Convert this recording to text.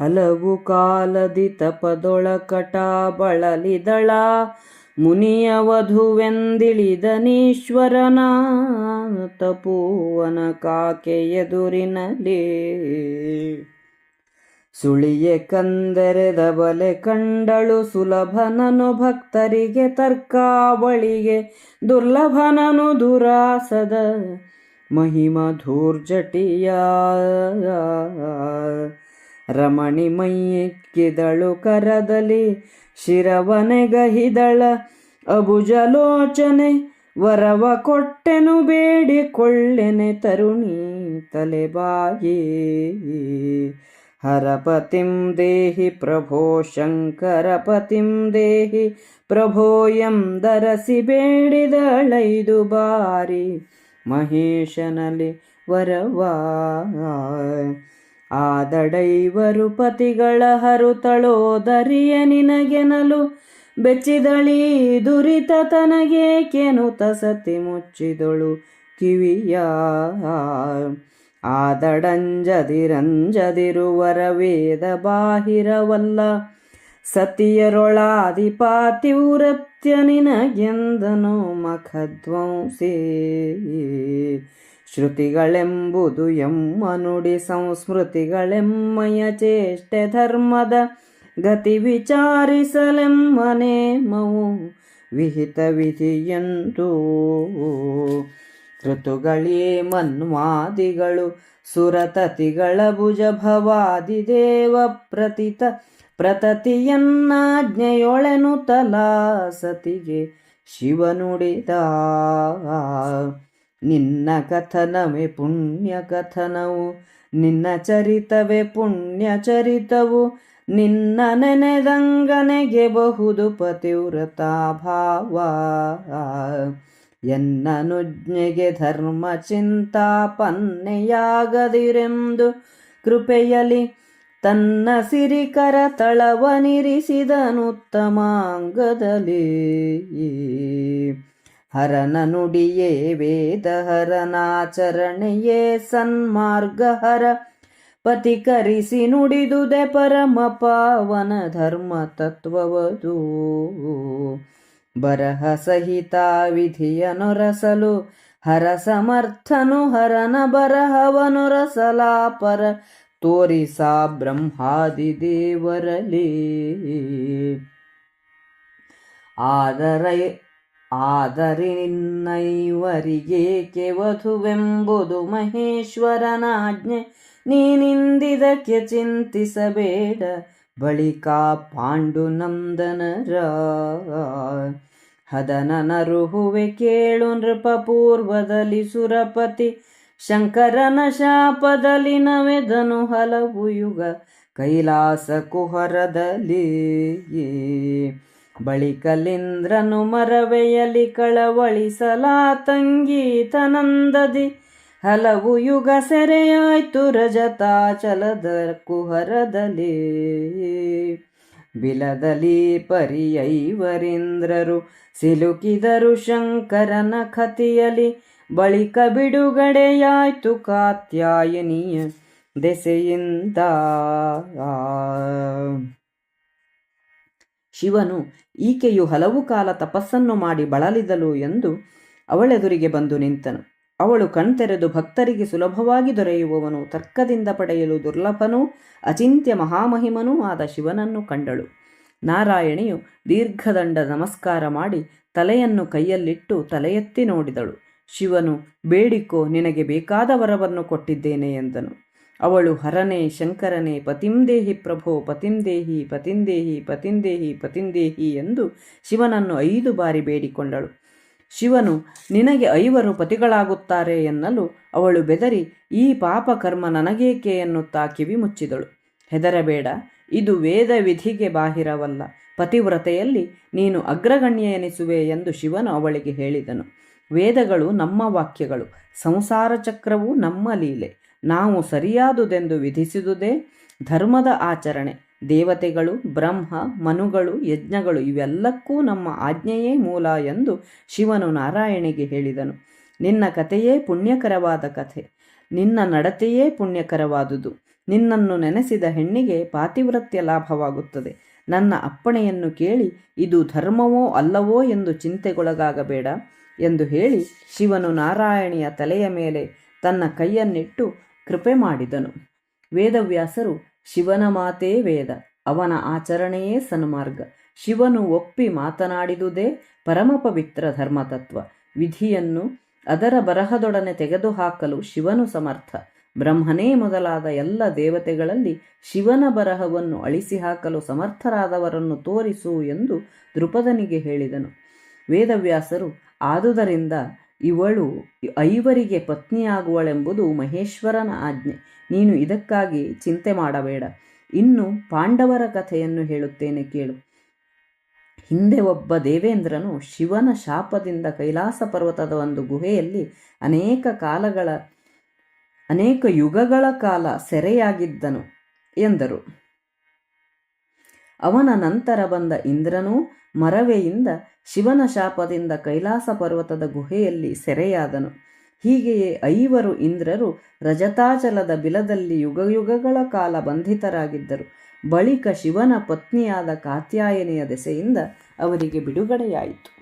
ಹಲವು ಕಾಲದಿ ತಪದೊಳಕಟ ಬಳಲಿದಳ, ಮುನಿಯ ವಧುವೆಂದಿಳಿದನೀಶ್ವರನ ತಪೂವನ ಕಾಕೆ ಸುಳಿಯೆ ಕಂದೆರೆದ ಬಲೆ ಕಂಡಳು ಸುಲಭನನು ಭಕ್ತರಿಗೆ ತರ್ಕಾವಳಿಗೆ, ದುರ್ಲಭನನು ದುರಾಸದ ಮಹಿಮ ಧೂರ್ಜಟಿಯ ರಮಣಿ ಮೈಯಕ್ಕಿದಳು ಕರದಲ್ಲಿ ಶಿರವನೆಗಹಿದಳ ಅಬುಜಲೋಚನೆ ವರವ ಕೊಟ್ಟೆನು ಬೇಡಿಕೊಳ್ಳೆನೆ ತರುಣಿ ತಲೆಬಾಯಿ. ಹರಪತಿಂ ದೇಹಿ ಪ್ರಭೋ ಶಂಕರಪತಿಂ ದೇಹಿ ಪ್ರಭೋಯಂ ದರಸಿ ಬೇಡಿದಳೈದು ಬಾರಿ ಮಹೇಶನಲ್ಲಿ ವರವಾ ಆದಡೈವರು ಪತಿಗಳ ಹರುತಳೋದರಿಯ ನಿನಗೆನಲು ಬೆಚ್ಚಿದಳಿ ದುರಿತ ತನಗೇಕೆನುತ ಸತಿ ಮುಚ್ಚಿದಳು ಕಿವಿಯ. ಆದಡಂಜದಿರಂಜದಿರುವರ ವೇದ ಬಾಹಿರವಲ್ಲ. ಸತಿಯರೊಳಾದಿ ಪಾತಿವ್ರತ್ಯ ನಿನಗೆಂದನು ಮಖಧ್ವಂಸೇ. ಶ್ರುತಿಗಳೆಂಬುದು ಎಮ್ಮ ನುಡಿ ಸಂಸ್ಮೃತಿಗಳೆಮ್ಮಯ ಚೇಷ್ಟೆ ಧರ್ಮದ ಗತಿ ವಿಚಾರಿಸಲೆಮ್ಮನೇಮವು ವಿಹಿತ ವಿಧಿಯಂತೂ ಋತುಗಳೇ ಮನ್ವಾದಿಗಳು ಸುರತತಿಗಳ ಭುಜಭವಾದಿ ದೇವ ಪ್ರತಿತ ಪ್ರತತಿಯನ್ನಾಜ್ಞೆಯೊಳೆನು ತಲಾ ಸತಿಗೆ ಶಿವನುಡಿದ ನಿನ್ನ ಕಥನವೇ ಪುಣ್ಯ ಕಥನವು, ನಿನ್ನ ಚರಿತವೇ ಪುಣ್ಯ ಚರಿತವು, ನಿನ್ನ ನೆನೆದಂಗನೆಗೆ ಬಹುದು ಪತಿವ್ರತ ಭಾವ. ಎನ್ನನುಜ್ಞೆಗೆ ಧರ್ಮ ಚಿಂತಾಪನ್ನೆಯಾಗದಿರೆಂದು ಕೃಪೆಯಲಿ ತನ್ನ ಸಿರಿಕರ ತಳವನಿರಿಸಿದನುತ್ತಮಾಂಗದಲ್ಲಿ ಹರನ ನುಡಿಯೇ ವೇದ ಹರನಾಚರಣೆಯೇ ಸನ್ಮಾರ್ಗಹರ. ಪತಿಕರಿಸಿ ನುಡಿದುದೆ ಪರಮ ಪಾವನ ಧರ್ಮ ತತ್ವವದು. ಬರಹ ಸಹಿತ ವಿಧಿಯನುರಸಲು ಹರ ಸಮರ್ಥನು ಹರನ ಬರಹವನು ರಸಲಾಪರ. ತೋರಿಸಾ ಬ್ರಹ್ಮಾದಿ ದೇವರಲಿ ಆದರೈ ಆದರೆ ನಿನ್ನೈವರಿಗೇಕೆ ವಧುವೆಂಬುದು ಮಹೇಶ್ವರನಾಜ್ಞೆ. ನೀನಿಂದಿದಕ್ಕೆ ಚಿಂತಿಸಬೇಡ, ಬಳಿಕ ಪಾಂಡುನಂದನರ ಹದನನರುಹುವೆ ಕೇಳು ನೃಪ ಪೂರ್ವದಲ್ಲಿ ಸುರಪತಿ. ಶಂಕರನ ಶಾಪದಲ್ಲಿ ನವೆದನು ಹಲವು ಯುಗ, ಕೈಲಾಸ ಕುಹರದಲ್ಲಿ ಬಳಿಕಲಿಂದ್ರನು ಮರವೆಯಲಿ ಕಳವಳಿಸಲಾ ತಂಗೀತನಂದದಿ. ಹಲವು ಯುಗ ಸೆರೆಯಾಯ್ತು ರಜತಾಚಲದ ಕುಹರದಲ್ಲಿ. ಬಿಲದಲ್ಲಿ ಪರಿಯೈವರಿಂದ್ರರು ಸಿಲುಕಿದರು ಶಂಕರನ ಕತಿಯಲಿ ಬಳಿಕ ಬಿಡುಗಡೆಯಾಯ್ತು ಕಾತ್ಯಾಯನಿಯ ದೆಸೆಯಿಂದ. ಶಿವನು ಈಕೆಯು ಹಲವು ಕಾಲ ತಪಸ್ಸನ್ನು ಮಾಡಿ ಬಳಲಿದಳು ಎಂದು ಅವಳೆದುರಿಗೆ ಬಂದು ನಿಂತನು. ಅವಳು ಕಣ್ತೆರೆದು ಭಕ್ತರಿಗೆ ಸುಲಭವಾಗಿ ದೊರೆಯುವವನು, ತರ್ಕದಿಂದ ಪಡೆಯಲು ದುರ್ಲಭನೂ ಅಚಿಂತ್ಯ ಮಹಾಮಹಿಮನೂ ಆದ ಶಿವನನ್ನು ಕಂಡಳು. ನಾರಾಯಣಿಯು ದೀರ್ಘದಂಡ ನಮಸ್ಕಾರ ಮಾಡಿ ತಲೆಯನ್ನು ಕೈಯಲ್ಲಿಟ್ಟು ತಲೆಯೆತ್ತಿ ನೋಡಿದಳು. ಶಿವನು, ಬೇಡಿಕೋ, ನಿನಗೆ ಬೇಕಾದ ವರವನ್ನು ಕೊಟ್ಟಿದ್ದೇನೆ ಎಂದನು. ಅವಳು ಹರನೇ ಶಂಕರನೇ ಪತಿಂದೇಹಿ ಪ್ರಭೋ ಪತಿಂದೇಹಿ ಪತಿಂದೇಹಿ ಪತಿಂದೇಹಿ ಪತಿಂದೇಹಿ ಎಂದು ಶಿವನನ್ನು ಐದು ಬಾರಿ ಬೇಡಿಕೊಂಡಳು. ಶಿವನು, ನಿನಗೆ ಐವರು ಪತಿಗಳಾಗುತ್ತಾರೆ ಎನ್ನಲು ಅವಳು ಬೆದರಿ, ಈ ಪಾಪ ಕರ್ಮ ನನಗೇಕೆ ಎನ್ನುತ್ತಾ ಕಿವಿ ಮುಚ್ಚಿದಳು. ಹೆದರಬೇಡ, ಇದು ವೇದ ವಿಧಿಗೆ ಬಾಹಿರವಲ್ಲ. ಪತಿವ್ರತೆಯಲ್ಲಿ ನೀನು ಅಗ್ರಗಣ್ಯ ಎನಿಸುವೆ ಎಂದು ಶಿವನು ಅವಳಿಗೆ ಹೇಳಿದನು. ವೇದಗಳು ನಮ್ಮ ವಾಕ್ಯಗಳು, ಸಂಸಾರ ಚಕ್ರವು ನಮ್ಮ ಲೀಲೆ. ನಾವು ಸರಿಯಾದುದೆಂದು ವಿಧಿಸಿದುದೇ ಧರ್ಮದ ಆಚರಣೆ. ದೇವತೆಗಳು, ಬ್ರಹ್ಮ, ಮನುಗಳು, ಯಜ್ಞಗಳು ಇವೆಲ್ಲಕ್ಕೂ ನಮ್ಮ ಆಜ್ಞೆಯೇ ಮೂಲ ಎಂದು ಶಿವನು ನಾರಾಯಣಿಗೆ ಹೇಳಿದನು. ನಿನ್ನ ಕಥೆಯೇ ಪುಣ್ಯಕರವಾದ ಕಥೆ. ನಿನ್ನ ನಡತೆಯೇ ಪುಣ್ಯಕರವಾದುದು. ನಿನ್ನನ್ನು ನೆನೆಸಿದ ಹೆಣ್ಣಿಗೆ ಪಾತಿವ್ರತ್ಯ ಲಾಭವಾಗುತ್ತದೆ. ನನ್ನ ಅಪ್ಪಣೆಯನ್ನು ಕೇಳಿ, ಇದು ಧರ್ಮವೋ ಅಲ್ಲವೋ ಎಂದು ಚಿಂತೆಗೊಳಗಾಗಬೇಡ ಎಂದು ಹೇಳಿ ಶಿವನು ನಾರಾಯಣಿಯ ತಲೆಯ ಮೇಲೆ ತನ್ನ ಕೈಯನ್ನಿಟ್ಟು ಕೃಪೆ ಮಾಡಿದನು. ವೇದವ್ಯಾಸರು ಶಿವನ ಮಾತೇ ವೇದ, ಅವನ ಆಚರಣೆಯೇ ಸನ್ಮಾರ್ಗ. ಶಿವನು ಒಪ್ಪಿ ಮಾತನಾಡಿದುದೇ ಪರಮ ಪವಿತ್ರ ಧರ್ಮತತ್ವ. ವಿಧಿಯನ್ನು ಅದರ ಬರಹದೊಡನೆ ತೆಗೆದುಹಾಕಲು ಶಿವನು ಸಮರ್ಥ. ಬ್ರಹ್ಮನೇ ಮೊದಲಾದ ಎಲ್ಲ ದೇವತೆಗಳಲ್ಲಿ ಶಿವನ ಬರಹವನ್ನು ಅಳಿಸಿ ಹಾಕಲು ಸಮರ್ಥರಾದವರನ್ನು ತೋರಿಸು ಎಂದು ದೃಪದನಿಗೆ ಹೇಳಿದನು. ವೇದವ್ಯಾಸರು ಆದುದರಿಂದ ಇವಳು ಐವರಿಗೆ ಪತ್ನಿಯಾಗುವಳೆಂಬುದು ಮಹೇಶ್ವರನ ಆಜ್ಞೆ. ನೀನು ಇದಕ್ಕಾಗಿ ಚಿಂತೆ ಮಾಡಬೇಡ. ಇನ್ನು ಪಾಂಡವರ ಕಥೆಯನ್ನು ಹೇಳುತ್ತೇನೆ ಕೇಳು. ಹಿಂದೆ ಒಬ್ಬ ದೇವೇಂದ್ರನು ಶಿವನ ಶಾಪದಿಂದ ಕೈಲಾಸ ಪರ್ವತದ ಒಂದು ಗುಹೆಯಲ್ಲಿ ಅನೇಕ ಕಾಲಗಳ, ಅನೇಕ ಯುಗಗಳ ಕಾಲ ಸೆರೆಯಾಗಿದ್ದನು ಎಂದರು. ಅವನ ನಂತರ ಬಂದ ಇಂದ್ರನೂ ಮರವೆಯಿಂದ ಶಿವನ ಶಾಪದಿಂದ ಕೈಲಾಸ ಪರ್ವತದ ಗುಹೆಯಲ್ಲಿ ಸೆರೆಯಾದನು. ಹೀಗೆಯೇ ಐವರು ಇಂದ್ರರು ರಜತಾಚಲದ ಬಿಲದಲ್ಲಿ ಯುಗಯುಗಗಳ ಕಾಲ ಬಂಧಿತರಾಗಿದ್ದರು. ಬಳಿಕ ಶಿವನ ಪತ್ನಿಯಾದ ಕಾತ್ಯಾಯನಿಯ ದೆಸೆಯಿಂದ ಅವರಿಗೆ ಬಿಡುಗಡೆಯಾಯಿತು.